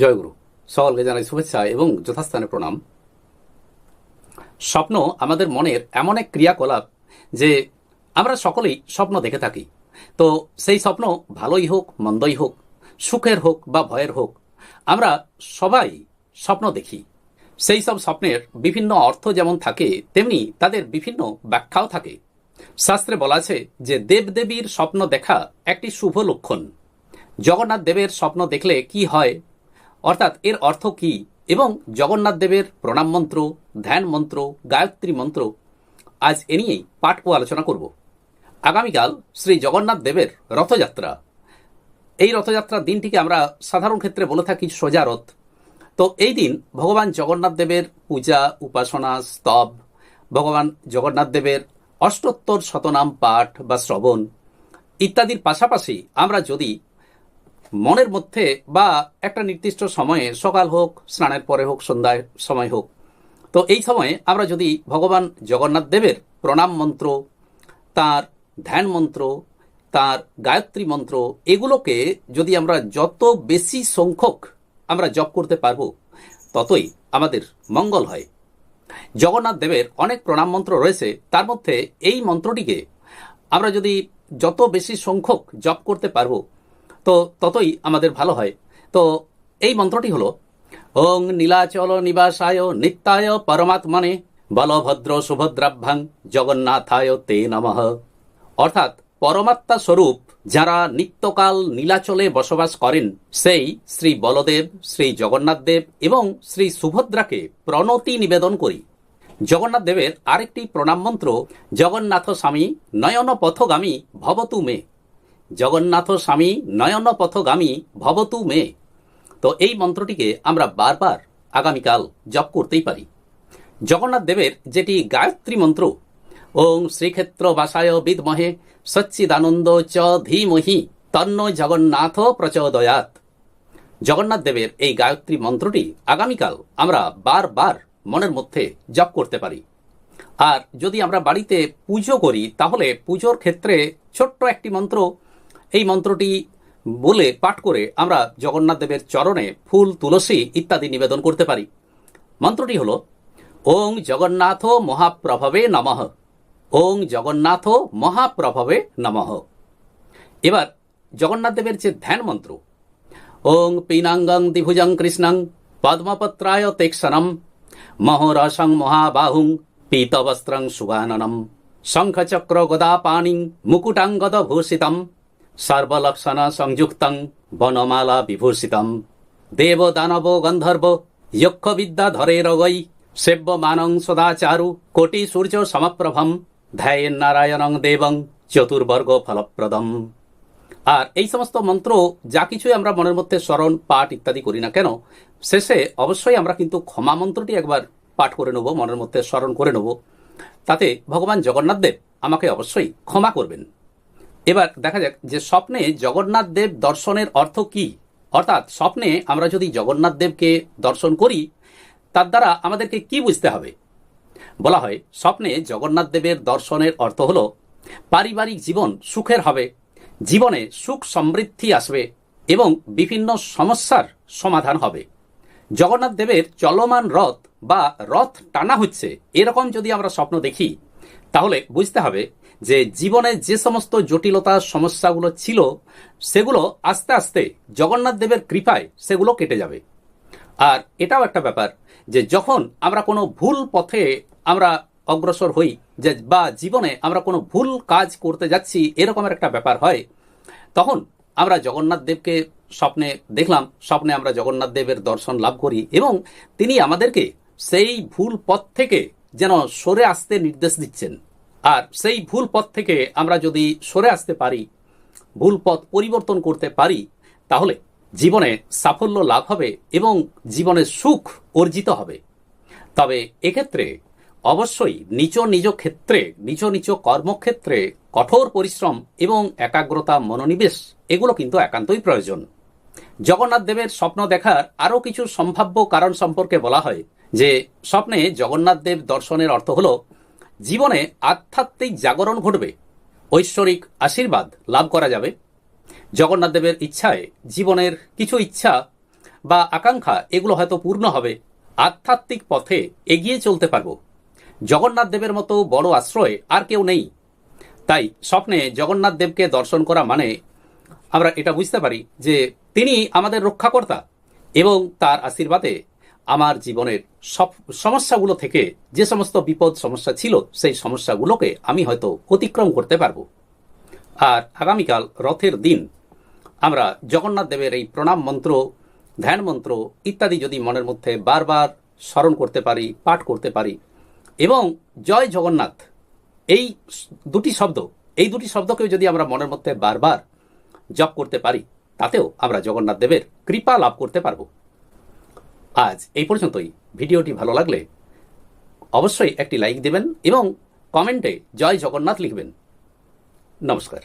জয়গুরু। সকলকে জানাই শুভেচ্ছা এবং যথাস্থানে প্রণাম। স্বপ্ন আমাদের মনের এমন এক ক্রিয়াকলাপ যে আমরা সকলেই স্বপ্ন দেখে থাকি। তো সেই স্বপ্ন ভালোই হোক, মন্দই হোক, সুখের হোক বা ভয়ের হোক, আমরা সবাই স্বপ্ন দেখি। সেই সব স্বপ্নের বিভিন্ন অর্থ যেমন থাকে, তেমনি তাদের বিভিন্ন ব্যাখ্যাও থাকে। শাস্ত্রে বলা আছে যে দেবদেবীর স্বপ্ন দেখা একটি শুভ লক্ষণ। জগন্নাথ দেবের স্বপ্ন দেখলে কি হয়? অর্থাৎ এর অর্থ কি? এবং জগন্নাথ দেবের প্রণাম মন্ত্র, ধ্যান মন্ত্র, গায়ত্রী মন্ত্র, আজ এ নিয়েই পাঠ ও আলোচনা করব। আগামীকাল শ্রী জগন্নাথ দেবের রথযাত্রা। এই রথযাত্রার দিনটিকে আমরা সাধারণ ক্ষেত্রে বলে থাকি সোজা রথ তো এই দিন ভগবান জগন্নাথ দেবের পূজা, উপাসনা, স্তব, ভগবান জগন্নাথ দেবের অষ্টোত্তর শতনাম পাঠ বা শ্রবণ ইত্যাদির পাশাপাশি আমরা যদি মনের মধ্যে বা একটা নির্দিষ্ট সময়ে সকাল হোক, স্নানের পরে হোক, সন্ধ্যায় সময় হোক। তো এই সময়ে আমরা যদি ভগবান জগন্নাথ দেবের প্রণাম মন্ত্র, তার ধ্যান মন্ত্র, তার গায়ত্রী মন্ত্র, এগুলোকে যদি আমরা যত বেশি সংখ্যক আমরা জপ করতে পারব, ততই আমাদের মঙ্গল হয়। জগন্নাথ দেবের অনেক প্রণাম মন্ত্র রয়েছে, তার মধ্যে এই মন্ত্রটিকে আমরা যদি যত বেশি সংখ্যক জপ করতে পারব তো ততই আমাদের ভালো হয়। তো এই মন্ত্রটি হলো, ওং নীলাচল নিবাসায় নিত্যায় পরমাত্মনে বলভদ্র সুভদ্রাভ্যাং জগন্নাথায় তে নমঃ। অর্থাৎ পরমাত্মা স্বরূপ যারা নিত্যকাল নীলাচলে বসবাস করেন, সেই শ্রী বলদেব, শ্রী জগন্নাথ দেব এবং শ্রী সুভদ্রাকে প্রণতি নিবেদন করি। জগন্নাথ দেবের আরেকটি প্রণাম মন্ত্র, জগন্নাথ স্বামী নয়ন পথগামী ভবতু মে। জগন্নাথ স্বামী নয়ন পথগামী ভবতু মে। তো এই মন্ত্রটিকে আমরা বারবার আগামীকাল জপ করতেই পারি। জগন্নাথ দেবের যেটি গায়ত্রী মন্ত্র, ওং শ্রীক্ষেত্র বাসায় বিদমহে সচ্চিদানন্দ চ ধীমহি তন্ন জগন্নাথ প্রচোদয়াত জগন্নাথ দেবের এই গায়ত্রী মন্ত্রটি আগামীকাল আমরা বারবার মনের মধ্যে জপ করতে পারি। আর যদি আমরা বাড়িতে পুজো করি, তাহলে পুজোর ক্ষেত্রে ছোট্ট একটি মন্ত্র এই মন্ত্রটি বলে পাঠ করে আমরা জগন্নাথ দেবের চরণে ফুল, তুলসী ইত্যাদি নিবেদন করতে পারি। মন্ত্রটি হল, ওং জগন্নাথ মহাপ্রভবে নমঃ। ওং জগন্নাথ মহাপ্রভবে নমঃ। এবার জগন্নাথ দেবের যে ধ্যান মন্ত্র, ওং পিনাঙ্গং দ্বিভুজং কৃষ্ণং পদ্মপত্রায় তেক্ষণম মহরসং মহাবাহুং পীতবস্ত্রং সুবাননম, শঙ্খচক্র গদাপাণিং মুকুটাঙ্গদ ভূষিতম সর্বলক্ষণ সংযুক্তং বনমালা বিভূষিতম। দেব দানব গন্ধর্ব যক্ষ বিদ্যা ধরে রগৈ সেব্য মানং সদাচারু কোটি সূর্য সমপ্রভম ধ্যায়েন নারায়ণং দেবং চতুর্বর্গ ফলপ্রদম। আর এই সমস্ত মন্ত্র যা কিছুই আমরা মনের মধ্যে স্মরণ, পাঠ ইত্যাদি করি না কেন, শেষে অবশ্যই আমরা কিন্তু ক্ষমা মন্ত্রটি একবার পাঠ করে নেব, মনের মধ্যে স্মরণ করে নেব। তাতে ভগবান জগন্নাথ দেব আমাকে অবশ্যই ক্ষমা করবেন। এবার দেখা যাক যে স্বপ্নে জগন্নাথ দেব দর্শনের অর্থ কি। অর্থাৎ স্বপ্নে আমরা যদি জগন্নাথ দেবকে দর্শন করি, তার দ্বারা আমাদেরকে কি বুঝতে হবে? বলা হয়, স্বপ্নে জগন্নাথ দেবের দর্শনের অর্থ হল, পারিবারিক জীবন সুখের হবে, জীবনে সুখ সমৃদ্ধি আসবে এবং বিভিন্ন সমস্যার সমাধান হবে। জগন্নাথ দেবের চলমান রথ বা রথ টানা হচ্ছে, এরকম যদি আমরা স্বপ্ন দেখি, তাহলে বুঝতে হবে যে জীবনে যে সমস্ত জটিলতা, সমস্যাগুলো ছিল, সেগুলো আস্তে আস্তে জগন্নাথ দেবের কৃপায় সেগুলো কেটে যাবে। আর এটাও একটা ব্যাপার যে যখন আমরা কোনো ভুল পথে আমরা অগ্রসর হই, যে বা জীবনে আমরা কোনো ভুল কাজ করতে যাচ্ছি এরকমের একটা ব্যাপার হয়, তখন আমরা জগন্নাথ দেবকে স্বপ্নে দেখলাম, স্বপ্নে আমরা জগন্নাথ দেবের দর্শন লাভ করি এবং তিনি আমাদেরকে সেই ভুল পথ থেকে যেন সরে আসতে নির্দেশ দিচ্ছেন। আর সেই ভুল পথ থেকে আমরা যদি সরে আসতে পারি, ভুল পথ পরিবর্তন করতে পারি, তাহলে জীবনে সাফল্য লাভ হবে এবং জীবনে সুখ অর্জিত হবে। তবে এক্ষেত্রে অবশ্যই নিজ নিজ ক্ষেত্রে, নিজ নিজ কর্মক্ষেত্রে কঠোর পরিশ্রম এবং একাগ্রতা, মনোনিবেশ, এগুলো কিন্তু একান্তই প্রয়োজন। জগন্নাথ দেবের স্বপ্ন দেখার আরও কিছু সম্ভাব্য কারণ সম্পর্কে বলা হয় যে, স্বপ্নে জগন্নাথ দেব দর্শনের অর্থ হল জীবনে আধ্যাত্মিক জাগরণ ঘটবে। ঐশ্বরিক আশীর্বাদ লাভ করা যাবে। জগন্নাথ দেবের ইচ্ছায় জীবনের কিছু ইচ্ছা বা আকাঙ্ক্ষা এগুলো হয়তো পূর্ণ হবে। আধ্যাত্মিক পথে এগিয়ে চলতে পারব। জগন্নাথ দেবের মতো বড় আশ্রয় আর কেউ নেই। তাই স্বপ্নে জগন্নাথ দেবকে দর্শন করা মানে আমরা এটা বুঝতে পারি যে তিনি আমাদের রক্ষাকর্তা এবং তার আশীর্বাদে আমার জীবনের সব সমস্যাগুলো থেকে যে সমস্ত বিপদ সমস্যা ছিল, সেই সমস্যাগুলোকে আমি হয়তো অতিক্রম করতে পারব। আর আগামীকাল রথের দিন আমরা জগন্নাথ দেবের এই প্রণাম মন্ত্র, ধ্যান মন্ত্র ইত্যাদি যদি মনের মধ্যে বারবার স্মরণ করতে পারি, পাঠ করতে পারি, এবং জয় জগন্নাথ, এই দুটি শব্দ, এই দুটি শব্দকেও যদি আমরা মনের মধ্যে বারবার জপ করতে পারি, তাতেও আমরা জগন্নাথ দেবের কৃপা লাভ করতে পারব। আজ এই পর্যন্তই। ভিডিওটি ভালো লাগলে অবশ্যই একটি লাইক দেবেন এবং কমেন্টে জয় জগন্নাথ লিখবেন। নমস্কার।